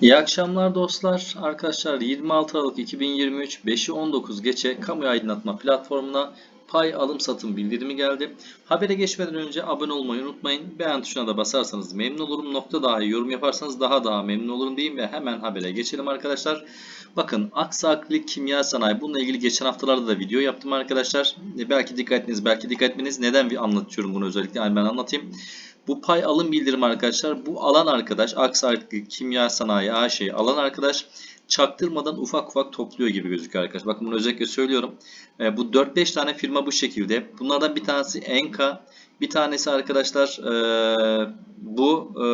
İyi akşamlar dostlar. Arkadaşlar 26 Aralık 2023 5'i 19 geçe kamu aydınlatma platformuna pay alım satım bildirimi geldi. Habere geçmeden önce abone olmayı unutmayın. Beğen tuşuna da basarsanız memnun olurum. Nokta daha yorum yaparsanız daha daha memnun olurum diyeyim ve hemen habere geçelim arkadaşlar. Bakın Aksaklık Kimya Sanayi bununla ilgili geçen haftalarda da video yaptım arkadaşlar. E, Belki dikkat etmeniz belki dikkat etmeniz neden bir anlatıyorum bunu özellikle yani ben anlatayım. Bu pay alım bildirimi arkadaşlar bu alan arkadaş Aksaklık Kimya Sanayi AŞ'yi alan arkadaş çaktırmadan ufak ufak topluyor gibi gözüküyor arkadaşlar. Bakın bunu özellikle söylüyorum. E, bu 4-5 tane firma bu şekilde. Bunlardan bir tanesi Enka. Bir tanesi arkadaşlar e, bu e,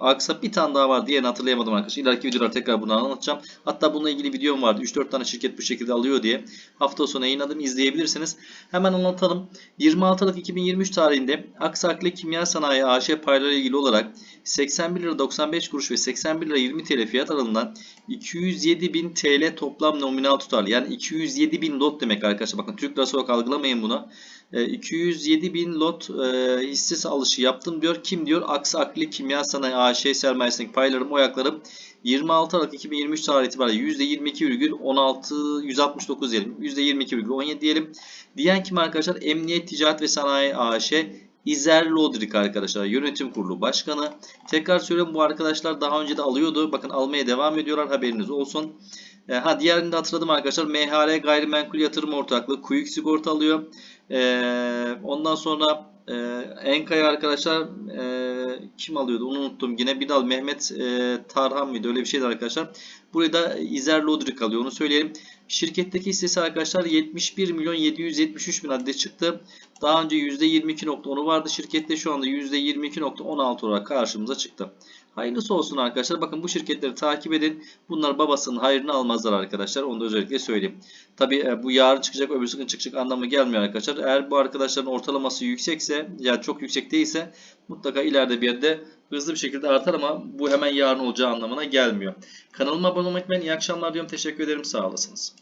Aksa bir tane daha var diğerini hatırlayamadım arkadaşlar. İleriki videolar tekrar bunu anlatacağım. Hatta bununla ilgili videom vardı. 3-4 tane şirket bu şekilde alıyor diye. Hafta sonu yayınladım izleyebilirsiniz. Hemen anlatalım. 26 Aralık 2023 tarihinde Aksaklı Kimya Sanayi AŞ payları ilgili olarak 81 lira 95 kuruş ve 81 lira 20 TL fiyat aralığından 207 bin TL toplam nominal tutarlı. Yani 207 bin lot demek arkadaşlar. Bakın Türk lirası olarak algılamayın bunu. E, 207 bin lot e, hisse alışı yaptım diyor. Kim diyor? Aksaklı Kimya Sanayi AŞ sermayesindeki paylarım, oyaklarım 26 Aralık 2023 tarihi itibariyle %22,16 169 diyelim. %22,17 diyelim. Diyen kim arkadaşlar? Emniyet Ticaret ve Sanayi AŞ İzer Lodrik arkadaşlar yönetim kurulu başkanı. Tekrar söylüyorum bu arkadaşlar daha önce de alıyordu. Bakın almaya devam ediyorlar haberiniz olsun. E, ha diğerini de hatırladım arkadaşlar. MHR Gayrimenkul Yatırım Ortaklığı Kuyuk Sigorta alıyor. E, ondan sonra e, Enka'ya arkadaşlar e, kim alıyordu onu unuttum. Yine bir dal Mehmet e, Tarhan mıydı öyle bir şeydi arkadaşlar. Burayı da İzer Lodrik alıyor onu söyleyelim. Şirketteki hissesi arkadaşlar 71 milyon 773 bin adet çıktı. Daha önce %22.10'u vardı şirkette şu anda %22.16 olarak karşımıza çıktı. Hayırlısı olsun arkadaşlar. Bakın bu şirketleri takip edin. Bunlar babasının hayrını almazlar arkadaşlar. Onu da özellikle söyleyeyim. Tabi bu yarın çıkacak öbürsü gün çıkacak anlamı gelmiyor arkadaşlar. Eğer bu arkadaşların ortalaması yüksekse yani çok yüksek değilse mutlaka ileride bir yerde hızlı bir şekilde artar ama bu hemen yarın olacağı anlamına gelmiyor. Kanalıma abone olmayı unutmayın. İyi akşamlar diyorum. Teşekkür ederim. Sağ olasınız.